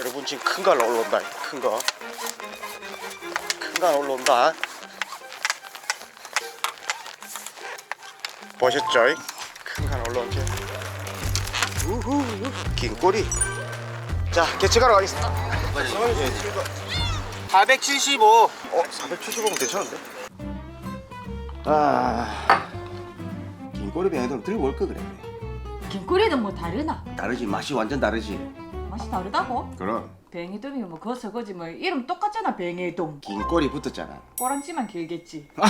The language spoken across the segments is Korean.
여러분 지금 큰거 올라온다 큰거 큰거 올라온다 보셨죠? 큰거 올라온지 우후 긴 꼬리 자 개체가러 가겠습니다 475. 어? 475면 괜찮은데? 아... 긴 꼬리 병에도 들고 올 거 그래 긴꼬리는 뭐 다르나? 다르지 맛이 완전 다르지 맛이 다르다고? 그럼 뱅이돔이 뭐 그거 저거지 뭐 이름 똑같잖아 뱅이돔 긴 꼬리 붙었잖아 꼬랑지만 길겠지 아,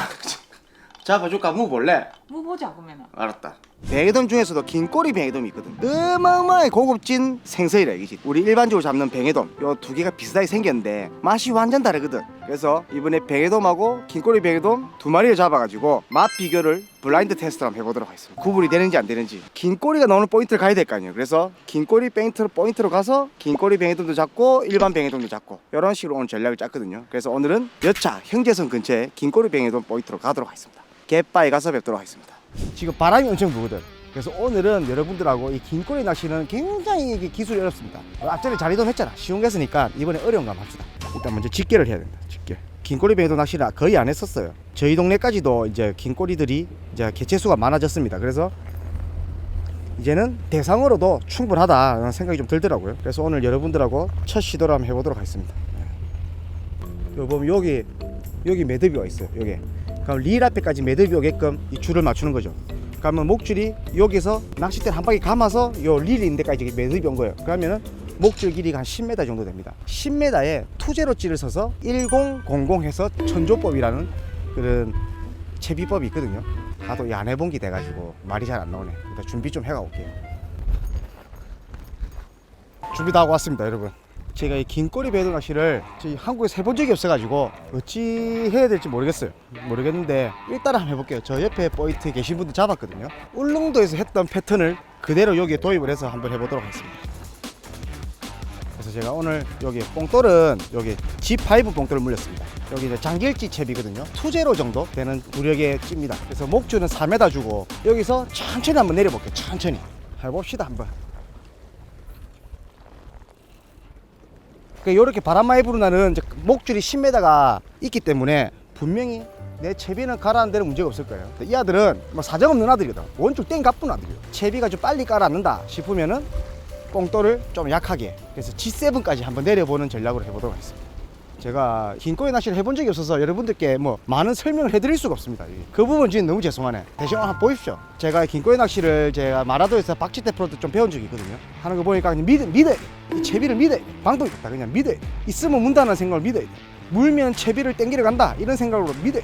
잡아줄까? 먹어볼래? 뭐 보자 그러면은 알았다. 뱅에돔 중에서도 긴 꼬리 뱅에돔이 있거든. 어마어마하게 고급진 생선이라 이거지. 우리 일반적으로 잡는 뱅에돔 요 두 개가 비슷하게 생겼는데 맛이 완전 다르거든. 그래서 이번에 뱅에돔하고 긴 꼬리 뱅에돔 두 마리를 잡아가지고 맛 비교를 블라인드 테스트를 한번 해보도록 하겠습니다. 구분이 되는지 안 되는지. 긴 꼬리가 나오는 포인트를 가야 될 거 아니에요. 그래서 긴 꼬리 포인트로 포인트로 가서 긴 꼬리 뱅에돔도 잡고 일반 뱅에돔도 잡고 이런 식으로 오늘 전략을 짰거든요. 그래서 오늘은 여차 형제선 근처에 긴 꼬리 뱅에돔 포인트로 가도록 하겠습니다. 갯바에 가서 뵙도록 하겠습니다. 지금 바람이 엄청 부거든. 그래서 오늘은 여러분들하고 이 긴꼬리 낚시는 굉장히 기술이 어렵습니다. 앞전에 자리돔 했잖아. 쉬운 게 했으니까 이번에 어려운 거 한번 합시다. 일단 먼저 직계를 해야 된다. 직계. 긴꼬리 배도 낚시를 거의 안 했었어요. 저희 동네까지도 이제 긴꼬리들이 이제 개체수가 많아졌습니다. 그래서 이제는 대상으로도 충분하다라는 생각이 좀 들더라고요. 그래서 오늘 여러분들하고 첫 시도를 한번 해보도록 하겠습니다. 여기 보면 여기 여기 매듭이 와 있어요. 여기. 그럼 릴 앞에까지 매듭이 오게끔 이 줄을 맞추는 거죠. 그러면 목줄이 여기서 낚싯대를 한 바퀴 감아서 요릴 있는 데까지 매듭이 온 거예요. 그러면은 목줄 길이가 한 10m 정도 됩니다. 10m에 투제로 찌를 써서 1000 해서 천조법이라는 그런 채비법이 있거든요. 나도 이안 해본 게 돼가지고 말이 잘 안 나오네. 일단 준비 좀 해가 올게요. 준비 다 하고 왔습니다, 여러분. 제가 이 긴꼬리 배도 낚시를 저희 한국에서 해본 적이 없어가지고 어찌 해야 될지 모르겠어요. 모르겠는데 일단 한번 해볼게요. 저 옆에 포인트 계신 분들 잡았거든요. 울릉도에서 했던 패턴을 그대로 여기에 도입을 해서 한번 해보도록 하겠습니다. 그래서 제가 오늘 여기 뽕돌은 여기 G5 뽕돌을 물렸습니다. 여기 이제 장길지 채비거든요. 투제로 정도 되는 구력의 찌입니다. 그래서 목줄은 4m 주고 여기서 천천히 한번 내려볼게요. 천천히 해봅시다 한번. 이렇게 바람 많이 이제 목줄이 10m가 있기 때문에 분명히 내 채비는 가라앉는 데는 문제가 없을 거예요. 이 아들은 뭐 사정없는 아들이다. 원줄 땡 가쁜 아들이에요. 채비가 좀 빨리 깔아앉는다 싶으면은 뽕돌을 좀 약하게 그래서 G7까지 한번 내려보는 전략으로 해보도록 하겠습니다. 제가 긴꼬리 낚시를 해본 적이 없어서 여러분들께 뭐 많은 설명을 해드릴 수가 없습니다. 그 부분 지금 너무 죄송하네. 대신 한번 보십시오. 제가 긴꼬리 낚시를 제가 마라도에서 박지태 프로도 좀 배운 적이 있거든요. 하는 거 보니까 그냥 믿어, 믿어. 이 채비를 믿어. 방법이 없다. 그냥 믿어. 있으면 문다는 생각을 믿어야 돼. 물면 채비를 땡기러 간다. 이런 생각으로 믿어.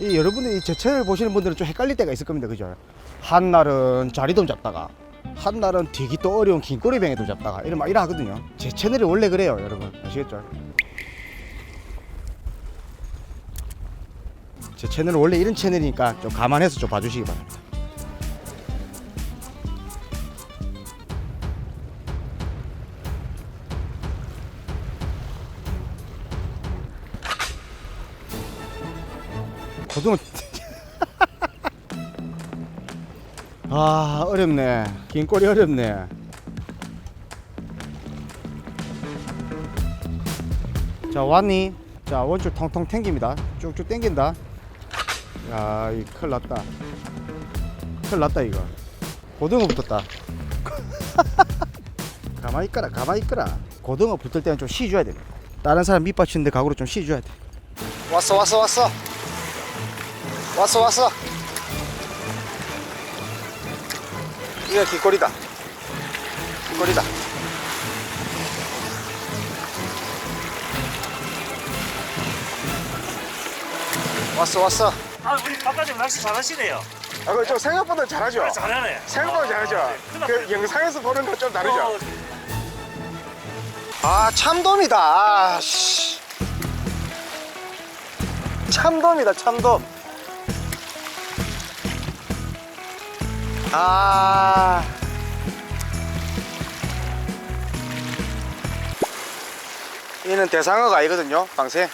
이 여러분들이 제 채널 보시는 분들은 좀 헷갈릴 때가 있을 겁니다. 그죠? 한 날은 자리돔 잡다가 한 날은 되게 또 어려운 긴꼬리뱅이도 잡다가 막 이래 하거든요. 제 채널이 원래 그래요, 여러분. 아시겠죠? 제 채널은 원래 이런 채널이니까 좀 감안해서 좀 봐주시기 바랍니다. 고등어 아 어렵네. 긴 꼬리 어렵네. 자 왔니? 자 원줄 통통 탱깁니다. 쭉쭉 땡긴다. 야이 큰일 났다. 큰일 났다 이거. 고등어 붙었다. 가만히 있거라 가만히 있거라. 고등어 붙을 때는 좀 쉬줘야 됩니다 다른 사람 밑받치는데 각오로 좀 쉬줘야 돼. 왔어 왔어 왔어. 왔어 왔어 이거 길거리다 길거리다 왔어 왔어 아, 우리 바깥에 낚시 잘하시네요. 아, 그저 생각보다 잘하죠 잘하네. 생각보다 잘하죠 아, 네. 큰일 그 영상에서 보는 것좀 났다. 다르죠 어, 아 참돔이다 아, 씨. 참돔이다 참돔 아. 얘는 대상어가 아니거든요 방생.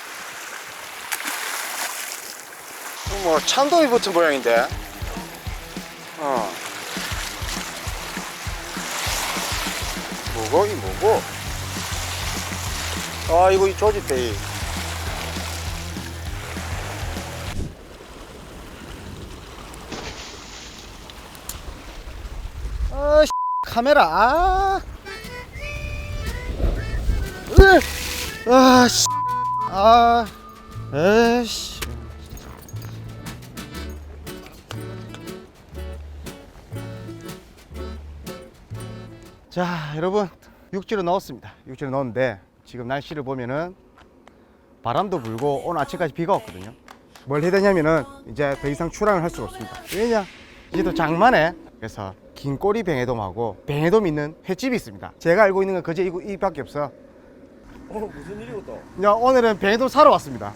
뭐 참돔이 붙은 모양인데. 어. 뭐고 이 뭐고? 아 이거 조집대 아 씨, 카메라. 아. 으, 아 씨. 아. 에이씨. 자 여러분. 육지로 넣었습니다. 육지로 넣었는데 지금 날씨를 보면은 바람도 불고 오늘 아침까지 비가 왔거든요. 뭘 해야 되냐면은 이제 더 이상 출항을 할 수가 없습니다. 왜냐? 이제 또 장만에 그래서 긴 꼬리 뱅에돔하고 뱅에돔 있는 횟집이 있습니다 제가 알고 있는 건 그저 이- 이밖에 없어 어 무슨 일이고 또? 야, 오늘은 뱅에돔 사러 왔습니다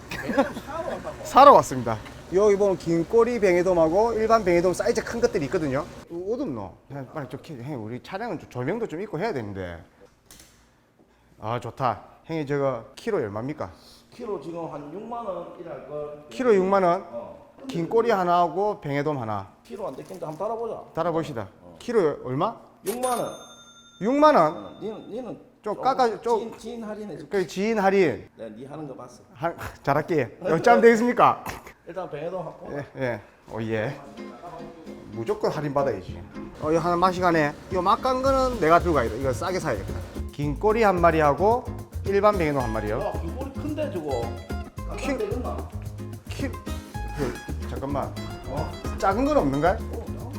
사러 왔습니다 여기 보면 긴 꼬리 뱅에돔하고 일반 뱅에돔 사이즈 큰 것들이 있거든요 옷 없노? 야, 빨리 좀 키- 형님 우리 차량은 좀 조명도 좀 있고 해야 되는데 아 좋다 형님 저거 키로 얼마입니까? 키로 지금 한 6만 원 이랄 걸. 키로 6만 원 어. 긴 꼬리 하나하고 뱅에돔 하나 키로 안 됐긴데 한번 따라보자. 달아봅시다 키로 얼마? 6만 원. 6만 원? 어, 니는 니는 좀 깎아- 좀- 지인, 지인 할인해 줄게. 그 지인 할인 내가 니 하는 거 봤어. 한, 잘할게 어쩌면 되겠습니까? 일단 뱅에도 하고. 예, 예. 오 예. 무조건 할인 받아야지. 어, 이거 하나 마시가네. 이거 막간 거는 내가 들고 가야 돼. 이거 싸게 사야겠다. 긴 꼬리 한 마리하고 일반 뱅에돔 한 마리요. 야, 이꼴이 큰데 저거. 키- 키 되겠나? 키, 그, 잠깐만. 어? 작은 건 없는가? 어.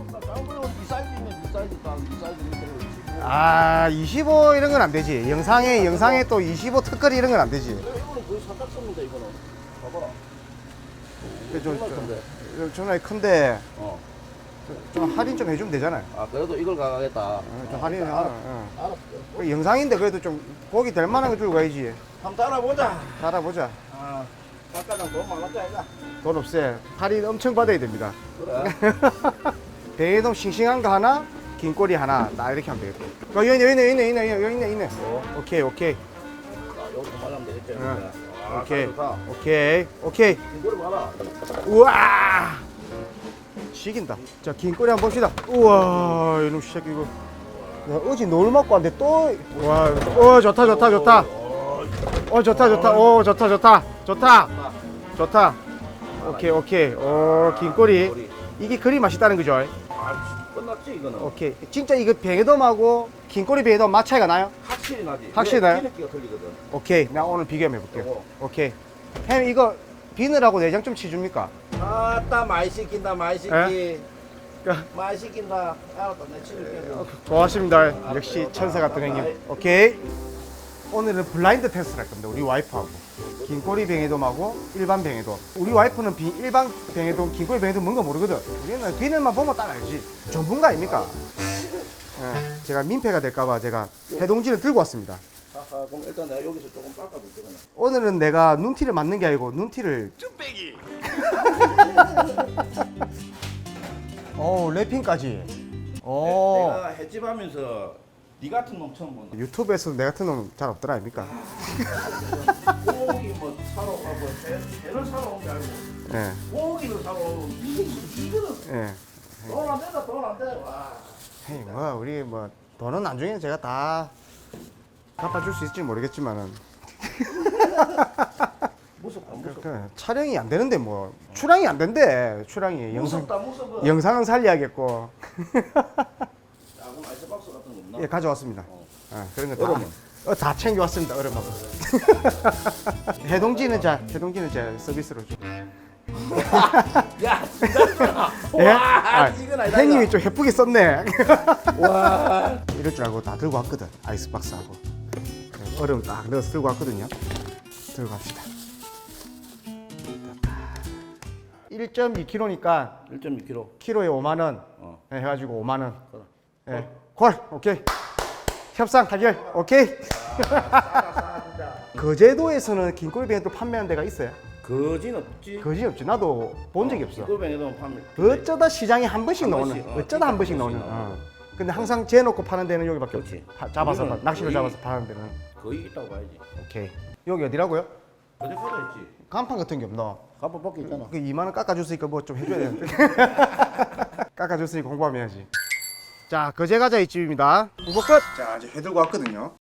아, 25 이런 건 안 되지. 영상에 영상에 또 25 특거리 이런 건 안 되지. 이거는 거의 삼각성입니다 이거는. 봐봐라. 이게 좀, 정말 큰데. 좀, 좀 큰데 어. 좀 할인 좀 해주면 되잖아요. 아 그래도 이걸 가겠다. 어, 좀 할인. 어, 어. 알았어. 그 영상인데 그래도 좀 고기 될 만한 거 들고 가야지. 한번 따라보자. 달아보자. 아, 아까랑 돈 많았다 이가. 돈 없애. 할인 엄청 받아야 됩니다. 그래. 배에돔 싱싱한 거 하나, 긴 꼬리 하나. 나 이렇게 하면 되겠다. 어, 여기 있네, 여기 있네, 여기 있네, 여기 있네, 여기 있네. 어. 오케이, 오케이, 나 요거 말하면 되겠지. 응. 아, 오케이, 좋다. 오케이, 오케이. 이걸 봐라. 우와! 죽인다. 자, 긴 꼬리 한번 봅시다. 우와, 이놈 새끼 이거. 야, 어제 노을 맞고 왔는데 또, 와, 어, 좋다, 좋다, 좋다. 어, 좋다, 좋다, 오, 좋다, 좋다, 좋다, 좋다. 오케이, 오케이. 어, 긴 꼬리. 이게 그리 맛있다는 거죠? 아, 끝났지 이거는. 오케이. 진짜 이거 뱅에돔하고 긴 꼬리 뱅에돔 맛 차이가 나요? 확실히 나지. 확실히 나요? 기름기가 틀리거든. 오케이. 나 오늘 비교해 볼게요. 요거. 오케이. 햄 이거 비늘하고 내장 좀 치줍니까? 아따 많이 시킨다 많이 시키. 많이 시킨다. 알았다 내 치를게. 고맙습니다. 역시 천사 같은 형님. 오케이. 오늘은 블라인드 테스트를 할 겁니다. 우리 와이프하고. 긴 꼬리 뱅에돔하고 일반 뱅에돔. 우리 와이프는 비, 일반 뱅에돔, 긴 꼬리 뱅에돔 뭔가 모르거든. 우리는 비늘만 보면 딱 알지. 전문가 아닙니까? 예, 제가 민폐가 될까봐 제가 해동지를 들고 왔습니다. 아하, 그럼 일단 내가 여기서 조금 깎아줄게 그냥. 오늘은 내가 눈티를 맞는 게 아니고 눈티를 쭈빼기. 오 랩핑까지. 오 내가 횟집 하면서 니 같은 놈 처음 본다. 유튜브에서 내 같은 놈 잘 없더라 아닙니까? 고기 뭐 사러 가고 회, 회를 사러 온 게 아니고 예, 고기를 사러 이게 이거는 예. 돈안 된다 돈 안 돼. 와. 헤이 뭐 우리 뭐 돈은 나중에 제가 다 갚아줄 수 있을지 모르겠지만은 무섭다 그, 무섭다. 그 촬영이 안 되는데 뭐 출항이 안 된대 출항이 영상 무섭다 무서워. 영상은 살려야겠고 야구 아이스박스 같은 거 없나? 예 가져왔습니다. 어. 아, 그런 거 다, 얼음은? 어, 다 챙겨왔습니다. 얼음하고. 해동지는 자, 해동지는 제 서비스로 줘. 야, 진짜. 예? 와, 아, 이건 아니다. 형님이 좀 예쁘게 썼네. 와. 이럴 줄 알고 다 들고 왔거든. 아이스박스하고. 얼음 딱 넣어서 들고 왔거든요. 들고 갑시다. 1.2kg니까 1.2kg. 키로에 5만 원 어. 네, 해가지고 5만 원. 그래. 예. 콜 오케이. 협상 타결 오케이. 거제도에서는 긴꼬리뱅이도 판매하는 데가 있어요. 거진 없지. 거지 없지. 나도 본 적이 없어. 이거뱅에도 판매. 어쩌다 시장에 한 번씩 한 나오는. 번씩, 어, 어쩌다 한 번씩 한 나오는. 어. 근데 항상 재놓고 파는 데는 여기밖에 없지. 그렇지. 파- 잡아서 우리는 낚시로 거의- 잡아서 파는 데는. 거의 있다고 봐야지. 오케이. 여기 어디라고요? 어디 가다 있지. 간판 같은 게 없나? 가빠 벗기 있잖아. 그 2만 원 깎아줬으니까 뭐 좀 해줘야 되는데. 깎아줬으니 공부하면 해야지. 자, 거제 과자 이 집입니다. 후보 끝. 자, 이제 회 들고 왔거든요.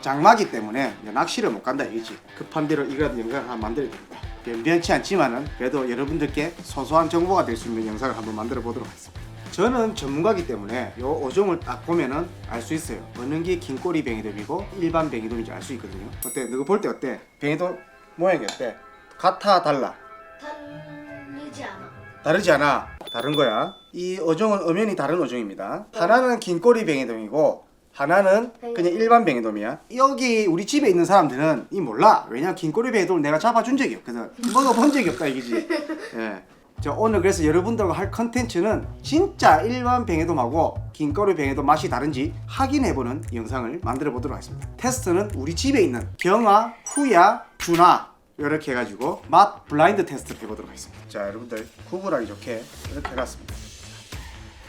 장마기 때문에 낚시를 못 간다 이거지. 급한 대로 이거라도 영상 하나 만들어야 됩니다. 변변치 않지만은 그래도 여러분들께 소소한 정보가 될 수 있는 영상을 한번 만들어 보도록 하겠습니다. 저는 전문가기 때문에 요 어종을 딱 보면은 알 수 있어요. 어느 게 긴꼬리 뱅이돔이고 일반 뱅이돔인지 알 수 있거든요. 어때? 너가 볼 때 어때? 뱅이돔 모양이 어때? 같아 달라? 다르지 않아. 다르지 않아. 다른 거야. 이 어종은 엄연히 다른 어종입니다. 하나는 긴꼬리 뱅이돔이고 하나는 그냥 일반 뱅이돔이야. 여기 우리 집에 있는 사람들은 이 몰라. 왜냐 긴꼬리 뱅이돔을 내가 잡아준 적이 없거든. 먹어본 적이 없다 이거지. 예. 저 오늘 그래서 여러분들과 할 컨텐츠는 진짜 일반 뱅에돔하고 긴꼬리 뱅에돔 맛이 다른지 확인해보는 영상을 만들어 보도록 하겠습니다. 테스트는 우리 집에 있는 경아, 후야, 준아 이렇게 해가지고 맛 블라인드 테스트를 해보도록 하겠습니다. 자 여러분들 구분하기 좋게 이렇게 해놨습니다.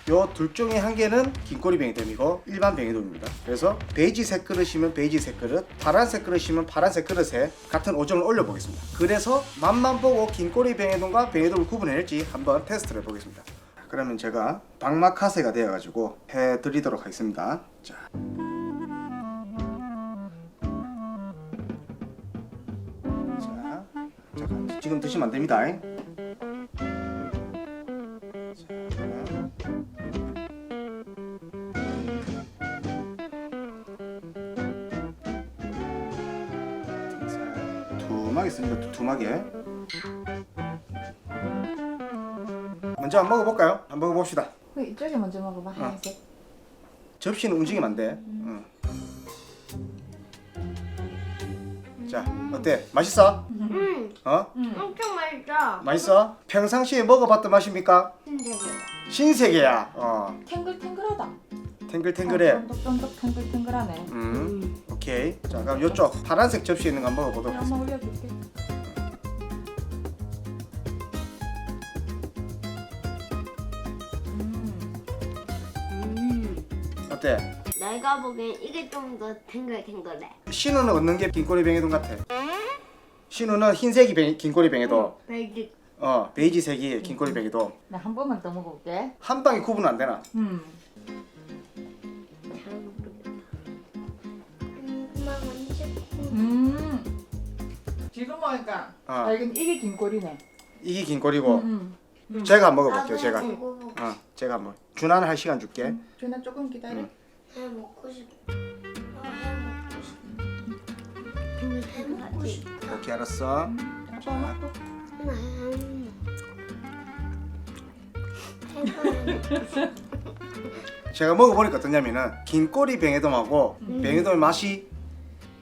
요 둘 중에 한 개는 긴꼬리 뱅이돔이고 일반 뱅이돔입니다. 그래서 베이지색 그릇이면 베이지색 그릇, 파란색 그릇이면 파란색 그릇에 같은 오종을 올려보겠습니다. 그래서 맛만 보고 긴꼬리 뱅이돔과 뱅이돔을 구분해낼지 한번 테스트를 해보겠습니다. 그러면 제가 박마카세가 되어가지고 해드리도록 하겠습니다. 자. 자, 지금 드시면 안 됩니다. 자. 두막이 있습니다. 두- 두막에. 먼저 한번 먹어볼까요? 한번 먹어봅시다. 그 이쪽에 먼저 먹어봐 하얀색. 접시는 움직이면 안 돼. 응. 자, 어때? 맛있어? 음, 어? 엄청 맛있다. 맛있어? 평상시에 먹어봤던 맛입니까? 신세계. 신세계야. 어, 탱글탱글하다. 탱글탱글해. 쫀득쫀득 탱글탱글하네. 음, 오케이. 자, 그럼 이쪽 파란색 접시에 있는 거 한번 먹어보도록 하겠습니다. 한번 올려줄게. 음, 음, 어때? 내가 보기엔 이게 좀 더 탱글탱글해. 신우는 얻는 게 긴꼬리 뱅에돔 같아. 신우는 흰색이 뱅, 긴꼬리 뱅에돔. 베이직. 어, 베이지색이 긴꼬리 뱅에돔. 나한 번만 더 먹어볼게. 한 방에 구분 안 되나? 음, 언제? 음. 지금 먹으니까 어. 아 이건 이게 긴 꼬리네. 이게 긴꼬리고. 음, 음. 제가 한번 먹어볼게요. 나도 제가. 먹어보고 어, 제가 한번. 준하는 할 시간 줄게. 준아 조금 기다려. 음. 해 먹고 싶어. 먹고 싶어. 오케이 알았어. 아빠 먹고. 음. 제가 먹어보니까 어떠냐면은 긴 꼬리 뱅에돔하고 뱅에돔의 맛이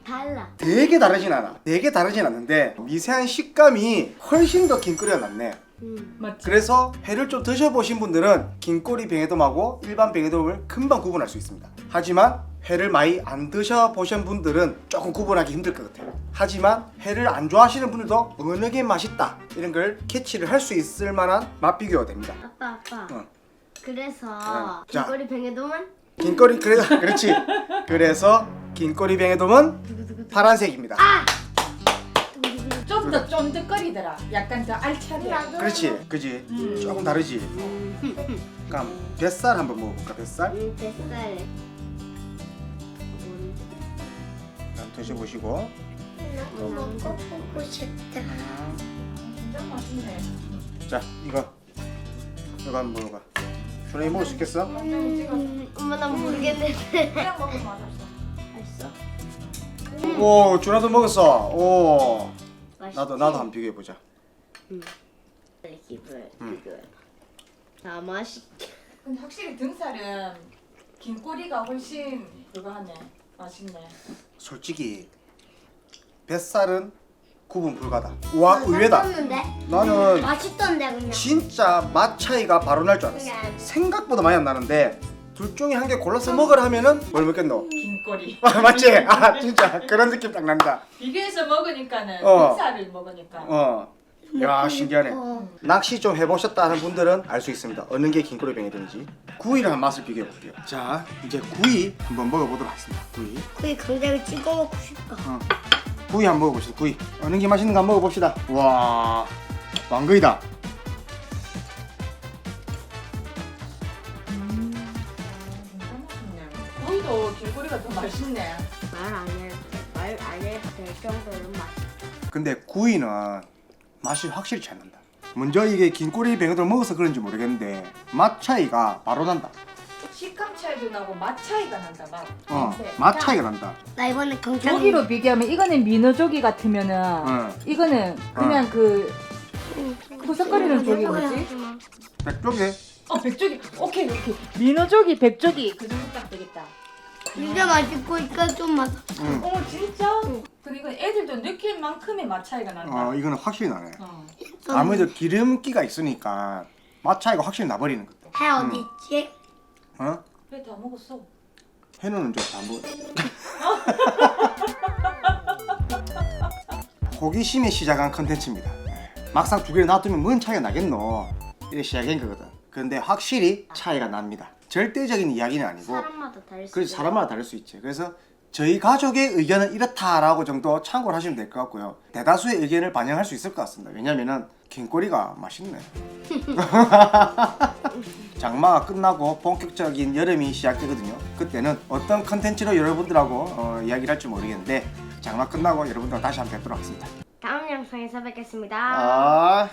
달라. 되게 다르진 않아. 되게 다르진 않는데 미세한 식감이 훨씬 더 긴 꼬리가 낫네. 음. 맞지? 그래서 회를 좀 드셔보신 분들은 긴 꼬리 뱅에돔하고 일반 뱅에돔을 금방 구분할 수 있습니다. 하지만 회를 많이 안 드셔보신 분들은 조금 구분하기 힘들 것 같아요. 하지만 회를 안 좋아하시는 분들도 어느 게 맛있다 이런 걸 캐치를 할 수 있을 만한 맛 비교가 됩니다. 아빠 아빠. 어. 그래서 어. 자. 길거리 뱅에돔은 긴꼬리 그래 그렇지. 그래서 긴꼬리 뱅에돔은 파란색입니다. 좀더 쫀득거리더라. 약간 더 알차게. 그렇지, 그지. 음. 조금 다르지. 그럼 뱃살 한번 먹어볼까? 뱃살? 음, 뱃살. 드셔보시고. 먹어보고 싶다. 진짜 맛있네. 자, 이거 이거 한번 먹어봐. 준영이 먹을 수 있겠어? 음, 엄마 나 모르겠는데. 그냥 먹으면 맛없어. 맛있어? 오, 준아도 먹었어. 오, 맛있지? 나도 나도 한번 비교해 보자. 기분 음. 비교해. 다 맛있게. 근데 확실히 등살은 긴 꼬리가 훨씬 그거 하네. 맛있네. 솔직히 뱃살은 구분 불가다. 와, 의외다. 나는 맛있던데 그냥. 진짜 맛 차이가 바로 날 줄 알았어. 생각보다 많이 안 나는데 둘 중에 한 개 골라서 먹으라 하면은 뭘 먹겠노? 긴 꼬리. 아, 맞지? 아, 진짜 그런 느낌 딱 난다. 비교해서 먹으니까는 어. 등살을 먹으니까. 어. 야, 신기하네. 어. 낚시 좀 해보셨다는 분들은 알 수 있습니다. 어느 게 긴꼬리 뱅이든지 구이랑 한 맛을 비교해 볼게요. 자, 이제 구이 한번 먹어보도록 하겠습니다. 구이. 거기 강장을 찍어 먹고 싶다. 어. 구이 한번 먹어봅시다. 구이. 어느 게 맛있는가 한번 먹어봅시다. 와, 왕거이다. 맛있네. 더. 말안 해. 정도는 맛. 근데 구이는 맛이 확실히 차이 난다. 먼저 이게 긴 꼬리 뱅에돔 먹어서 그런지 모르겠는데 맛 차이가 바로 난다. 식감 차이도 나고 맛 차이가 난다 맛. 어, 냄새. 맛 차이가 난다. 나 이번에 경찰. 조기로 비교하면 이거는 민어 조기 같으면은 응. 이거는 그냥 그 구석거리는 조기 뭐지? 백조개 어 백조기 오케이 오케이 민어 조기 백조기 그 정도 딱. 진짜 맛있고 이거 좀 맛. 응. 어 진짜? 근데 이건 애들도 느낄 만큼의 맛 차이가 난다. 어, 이거는 확실히 나네. 어. 아무래도 기름기가 있으니까 맛 차이가 확실히 나버리는 거다. 해 어디 있지? 어? 왜 다 먹었어? 해놓는 좀안 먹어. 호기심에 시작한 컨텐츠입니다. 막상 두 개를 놔두면 뭔 차이가 나겠노? 이래 시작한 거거든. 근데 확실히 차이가 납니다. 절대적인 이야기는 아니고 사람마다 다를 수. 그래서 있어요. 사람마다 다를 수 있지. 그래서 저희 가족의 의견은 이렇다라고 정도 참고를 하시면 될 것 같고요. 대다수의 의견을 반영할 수 있을 것 같습니다. 왜냐면은 긴꼬리가 맛있네. 장마가 끝나고 본격적인 여름이 시작되거든요. 그때는 어떤 컨텐츠로 여러분들하고 어, 이야기를 할지 모르겠는데 장마 끝나고 여러분들 다시 한번 뵙도록 하겠습니다. 다음 영상에서 뵙겠습니다. 아